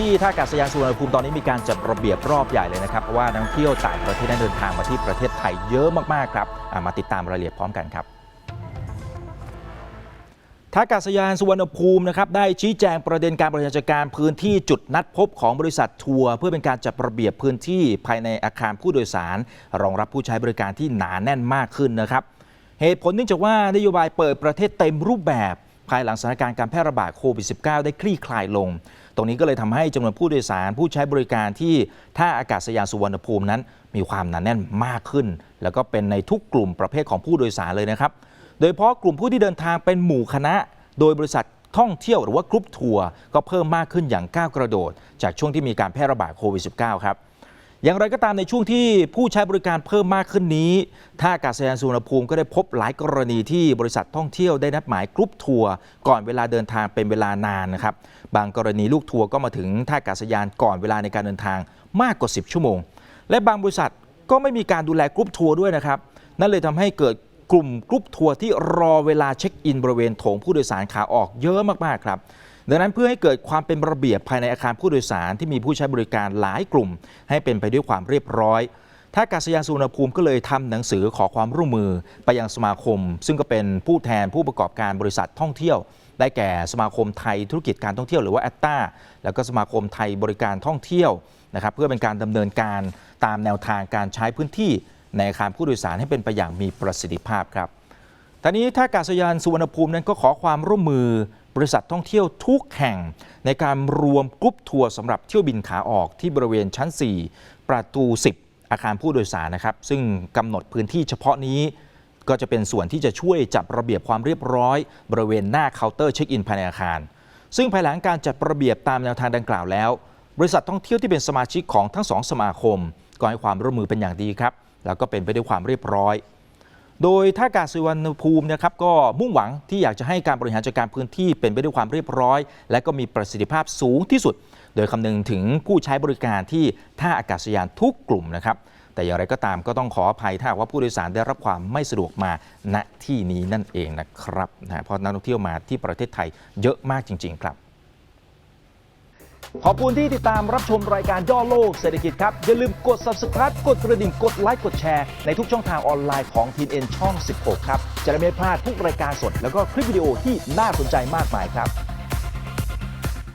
ที่ท่าอากาศยานสุวรรณภูมิตอนนี้มีการจัดระเบียบรอบใหญ่เลยนะครับ เพราะว่านักท่องเที่ยวต่างประเทศได้เดินทางมาที่ประเทศไทยเยอะมากๆครับมาติดตามรายละเอียดพร้อมกันครับท่าอากาศยานสุวรรณภูมินะครับได้ชี้แจงประเด็นการบริหารจัดการพื้นที่จุดนัดพบของบริษัททัวร์เพื่อเป็นการจัดระเบียบพื้นที่ภายในอาคารผู้โดยสาร รองรับผู้ใช้บริการที่หนาแน่นมากขึ้นนะครับเหตุผลเนื่องจากว่านโยบายเปิดประเทศเต็มรูปแบบ ภายหลังสถานการณ์การแพร่ระบาดโควิด -19 ได้คลี่คลายลง ตรงนี้ก็เลยทำให้จำนวนผู้โดยสารผู้ใช้บริการที่ท่าอากาศยานสุวรรณภูมินั้น มีความหนาแน่นมากขึ้น แล้วก็เป็นในทุกกลุ่มประเภทของผู้โดยสารเลยนะครับ โดยเฉพาะกลุ่มผู้ที่เดินทางเป็นหมู่คณะ โดยบริษัทท่องเที่ยวหรือว่ากรุ๊ปทัวร์ก็เพิ่มมากขึ้นอย่างก้าวกระโดด จากช่วงที่มีการแพร่ระบาดโควิด -19 ครับ อย่างไรก็ตามในช่วงที่ผู้ใช้บริการเพิ่มมากขึ้นนี้ท่าอากาศยานสุวรรณภูมิก็ได้พบหลายกรณีที่บริษัทท่องเที่ยวได้นัดหมายกรุ๊ปทัวร์ก่อนเวลาเดินทางเป็นเวลานานนะครับ บางกรณีลูกทัวร์ก็มาถึงท่าอากาศยานก่อนเวลาในการเดินทางมากกว่า 10 ชั่วโมง และบางบริษัทก็ไม่มีการดูแลกรุ๊ปทัวร์ด้วยนะครับ นั่นเลยทำให้เกิดกลุ่มกรุ๊ปทัวร์ที่รอเวลาเช็คอินบริเวณโถงผู้โดยสารขาออกเยอะมากๆครับ ดังนั้นเพื่อให้เกิดความเป็นระเบียบภายในอาคารผู้โดยสารที่มีผู้ใช้บริการหลายกลุ่ม ให้เป็นไปด้วยความเรียบร้อยท่าอากาศยานสุวรรณภูมิก็เลยทำหนังสือขอความร่วมมือไปยังสมาคม ซึ่งก็เป็นผู้แทนผู้ประกอบการบริษัทท่องเที่ยว ได้แก่สมาคมไทยธุรกิจการท่องเที่ยวหรือว่าแอตตาแล้วก็สมาคมไทยบริการท่องเที่ยวนะครับเพื่อเป็นการดำเนินการตามแนวทางการใช้พื้นที่ในอาคารผู้โดยสารให้เป็นไปอย่างมีประสิทธิภาพครับท่านี้ท่าอากาศยานสุวรรณภูมินั้นก็ขอความร่วมมือ บริษัทท่องเที่ยวทุกแห่ง ในการรวมกรุ๊ปทัวร์สำหรับเที่ยวบินขาออกที่บริเวณชั้น 4 ประตู 10 อาคารผู้โดยสารนะครับ ซึ่งกำหนดพื้นที่เฉพาะนี้ก็จะเป็นส่วนที่จะช่วยจัดระเบียบความเรียบร้อย บริเวณหน้าเคาน์เตอร์เช็คอินภายในอาคาร ซึ่งภายหลังการจัดระเบียบตามแนวทางดังกล่าวแล้ว บริษัทท่องเที่ยวที่เป็นสมาชิกของทั้งสองสมาคม ก็ให้ความร่วมมือเป็นอย่างดีครับ แล้วก็เป็นไปด้วยความเรียบร้อย โดยท่าอากาศสุวรรณภูมินะครับก็มุ่งหวังที่อยากจะให้การบริหารจัดการพื้นที่เป็นไปด้วยความเรียบร้อย และก็มีประสิทธิภาพสูงที่สุด โดยคำนึงถึงผู้ใช้บริการที่ท่าอากาศยานทุกกลุ่มนะครับ แต่อย่างไรก็ตามก็ต้องขออภัยถ้าว่าผู้โดยสารได้รับความไม่สะดวกมาณที่นี้นั่นเองนะครับนะเพราะนักท่องเที่ยวมาที่ประเทศไทยเยอะมากจริง ๆ ครับ ขอบคุณที่ติดตามรับชมรายการย่อโลกเศรษฐกิจครับ อย่าลืมกด subscribe กดกระดิ่งกดไลค์กดแชร์ในทุกช่องทางออนไลน์ของทีเอ็นช่อง 16 ครับ จะได้ไม่พลาดทุกรายการสด แล้วก็คลิปวิดีโอที่น่าสนใจมากมายครับ